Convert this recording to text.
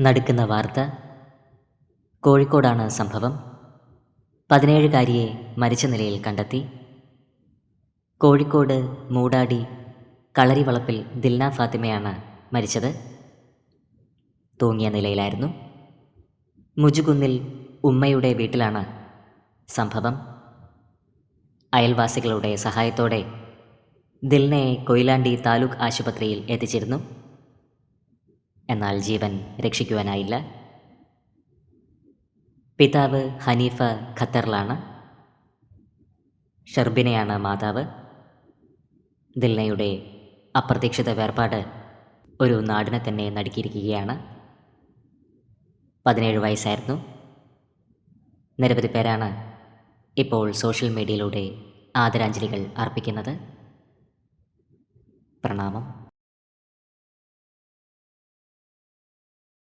നടുക്കുന്ന വാർത്ത. കോഴിക്കോടാണ് സംഭവം. പതിനേഴുകാരിയെ മരിച്ച നിലയിൽ കണ്ടെത്തി. കോഴിക്കോട് മൂടാടി കളരിവളപ്പിൽ ദിൽന ഫാത്തിമയാണ് മരിച്ചത്. തൂങ്ങിയ നിലയിലായിരുന്നു. മുജുകുന്നിൽ ഉമ്മയുടെ വീട്ടിലാണ് സംഭവം. അയൽവാസികളുടെ സഹായത്തോടെ ദിൽനയെ കൊയിലാണ്ടി താലൂക്ക് ആശുപത്രിയിൽ എത്തിച്ചിരുന്നു. എന്നാൽ ജീവൻ രക്ഷിക്കുവാനായില്ല. പിതാവ് ഹനീഫ ഖത്തറിലാണ്. ഷർബിനെയാണ് മാതാവ്. ദിൽനയുടെ അപ്രതീക്ഷിത വേർപാട് ഒരു നാടിനെ തന്നെ നടുക്കിയിരിക്കുകയാണ്. പതിനേഴ് വയസ്സായിരുന്നു. നിരവധി പേരാണ് ഇപ്പോൾ സോഷ്യൽ മീഡിയയിലൂടെ ആദരാഞ്ജലികൾ അർപ്പിക്കുന്നത്. പ്രണാമം.